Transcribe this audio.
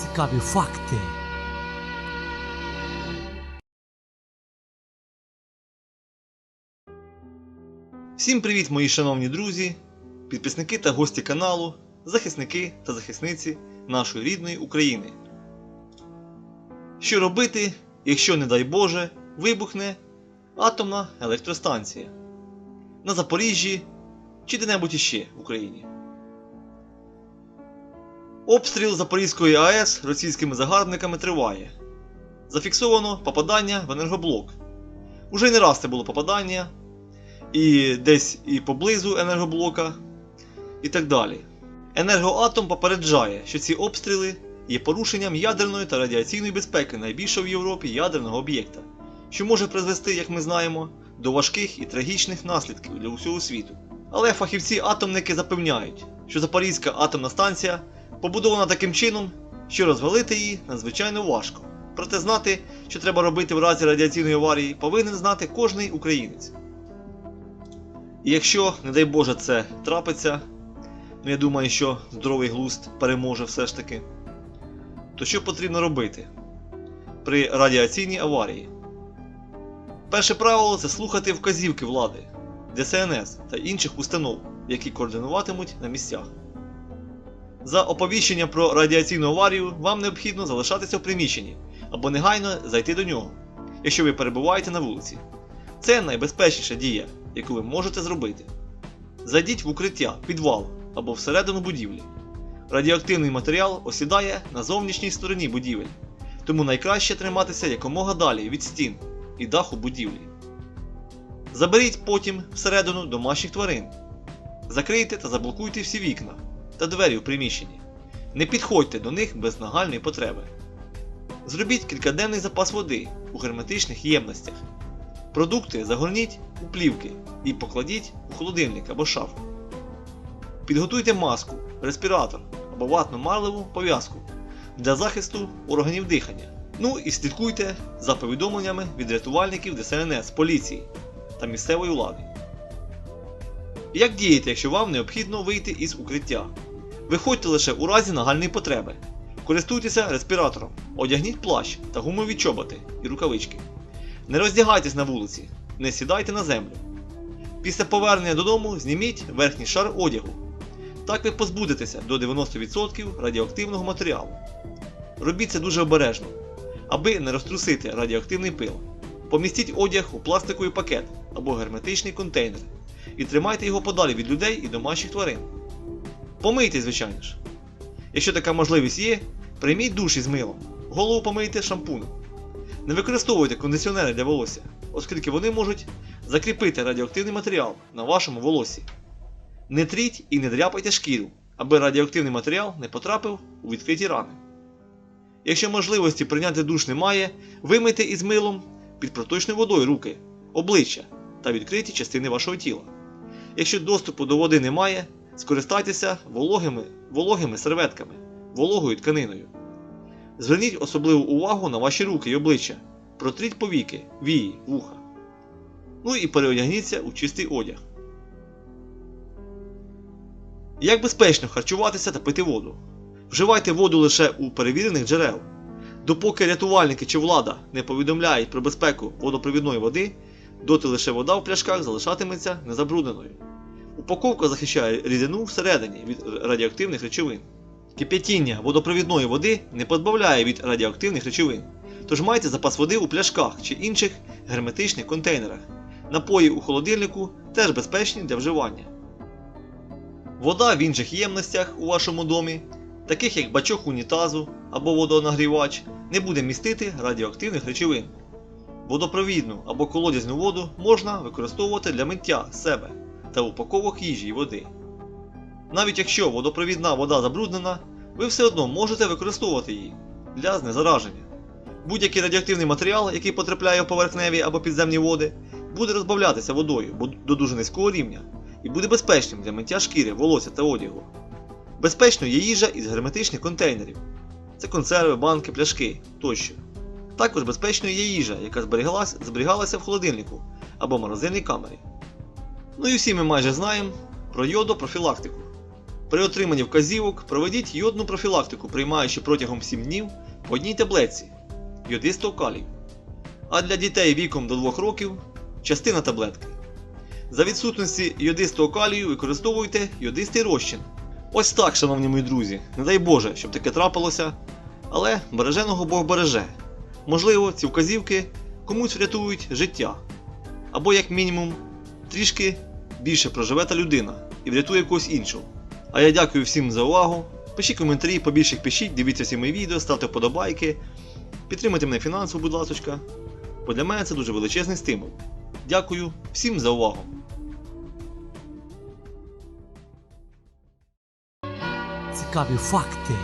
Цікаві факти. Всім привіт, мої шановні друзі, підписники та гості каналу, захисники та захисниці нашої рідної України. Що робити, якщо, не дай Боже, вибухне атомна електростанція на Запоріжжі чи де-небудь іще в Україні? Обстріл Запорізької АЕС російськими загарбниками триває. Зафіксовано попадання в енергоблок. Уже не раз це було попадання і десь і поблизу енергоблока, і так далі. Енергоатом попереджає, що ці обстріли є порушенням ядерної та радіаційної безпеки найбільшого в Європі ядерного об'єкта, що може призвести, як ми знаємо, до важких і трагічних наслідків для усього світу. Але фахівці-атомники запевняють, що Запорізька атомна станція побудована таким чином, що розвалити її надзвичайно важко. Проте знати, що треба робити в разі радіаційної аварії, повинен знати кожний українець. І якщо, не дай Боже, це трапиться, ну я думаю, що здоровий глузд переможе все ж таки, то що потрібно робити при радіаційній аварії? Перше правило це слухати вказівки влади, ДСНС та інших установ, які координуватимуть на місцях. За оповіщення про радіаційну аварію вам необхідно залишатися в приміщенні або негайно зайти до нього, якщо ви перебуваєте на вулиці. Це найбезпечніша дія, яку ви можете зробити. Зайдіть в укриття, підвал або всередину будівлі. Радіоактивний матеріал осідає на зовнішній стороні будівель, тому найкраще триматися якомога далі від стін і даху будівлі. Заберіть потім всередину домашніх тварин. Закрийте та заблокуйте всі вікна та двері в приміщенні. Не підходьте до них без нагальної потреби. Зробіть кількаденний запас води у герметичних ємностях. Продукти загорніть у плівки і покладіть у холодильник або шафу. Підготуйте маску, респіратор або ватну марливу пов'язку для захисту органів дихання. Ну і слідкуйте за повідомленнями від рятувальників ДСНС, поліції та місцевої влади. Як діяти, якщо вам необхідно вийти із укриття? Виходьте лише у разі нагальної потреби. Користуйтеся респіратором, одягніть плащ та гумові чоботи і рукавички. Не роздягайтесь на вулиці, не сідайте на землю. Після повернення додому зніміть верхній шар одягу. Так ви позбудетеся до 90% радіоактивного матеріалу. Робіть це дуже обережно, аби не розтрусити радіоактивний пил. Помістіть одяг у пластиковий пакет або герметичний контейнер і тримайте його подалі від людей і домашніх тварин. Помийте, звичайно ж. Якщо така можливість є, прийміть душ із милом, голову помийте шампуном. Не використовуйте кондиціонери для волосся, оскільки вони можуть закріпити радіоактивний матеріал на вашому волосі. Не тріть і не дряпайте шкіру, аби радіоактивний матеріал не потрапив у відкриті рани. Якщо можливості прийняти душ немає, вимийте із милом під проточною водою руки, обличчя та відкриті частини вашого тіла. Якщо доступу до води немає, скористайтеся вологими, вологими серветками, вологою тканиною. Зверніть особливу увагу на ваші руки і обличчя. Протріть повіки, вії, вуха. Ну і переодягніться у чистий одяг. Як безпечно харчуватися та пити воду? Вживайте воду лише у перевірених джерел. Допоки рятувальники чи влада не повідомляють про безпеку водопровідної води, доти лише вода в пляшках залишатиметься незабрудненою. Упаковка захищає рідину всередині від радіоактивних речовин. Кип'ятіння водопровідної води не позбавляє від радіоактивних речовин, тож майте запас води у пляшках чи інших герметичних контейнерах. Напої у холодильнику теж безпечні для вживання. Вода в інших ємностях у вашому домі, таких як бачок унітазу або водонагрівач, не буде містити радіоактивних речовин. Водопровідну або колодязну воду можна використовувати для миття себе та упаковок їжі й води. Навіть якщо водопровідна вода забруднена, ви все одно можете використовувати її для знезараження. Будь-який радіоактивний матеріал, який потрапляє в поверхневі або підземні води, буде розбавлятися водою до дуже низького рівня і буде безпечним для миття шкіри, волосся та одягу. Безпечною є їжа із герметичних контейнерів. Це консерви, банки, пляшки тощо. Також безпечною є їжа, яка зберігалася в холодильнику або морозильній камері. Ну і всі ми майже знаємо про йодопрофілактику. При отриманні вказівок проведіть йодну профілактику, приймаючи протягом 7 днів по одній таблетці йодистого калію. А для дітей віком до 2 років частина таблетки. За відсутності йодистого калію використовуйте йодистий розчин. Ось так, шановні мої друзі, не дай Боже, щоб таке трапилося, але береженого Бог береже. Можливо, ці вказівки комусь врятують життя. Або, як мінімум, трішки більше проживе та людина і врятує когось іншого. А я дякую всім за увагу. Пишіть коментарі, побільше пишіть, дивіться всі мої відео, ставте вподобайки. Підтримайте мене фінансово, будь ласка. Бо для мене це дуже величезний стимул. Дякую всім за увагу. Цікаві факти.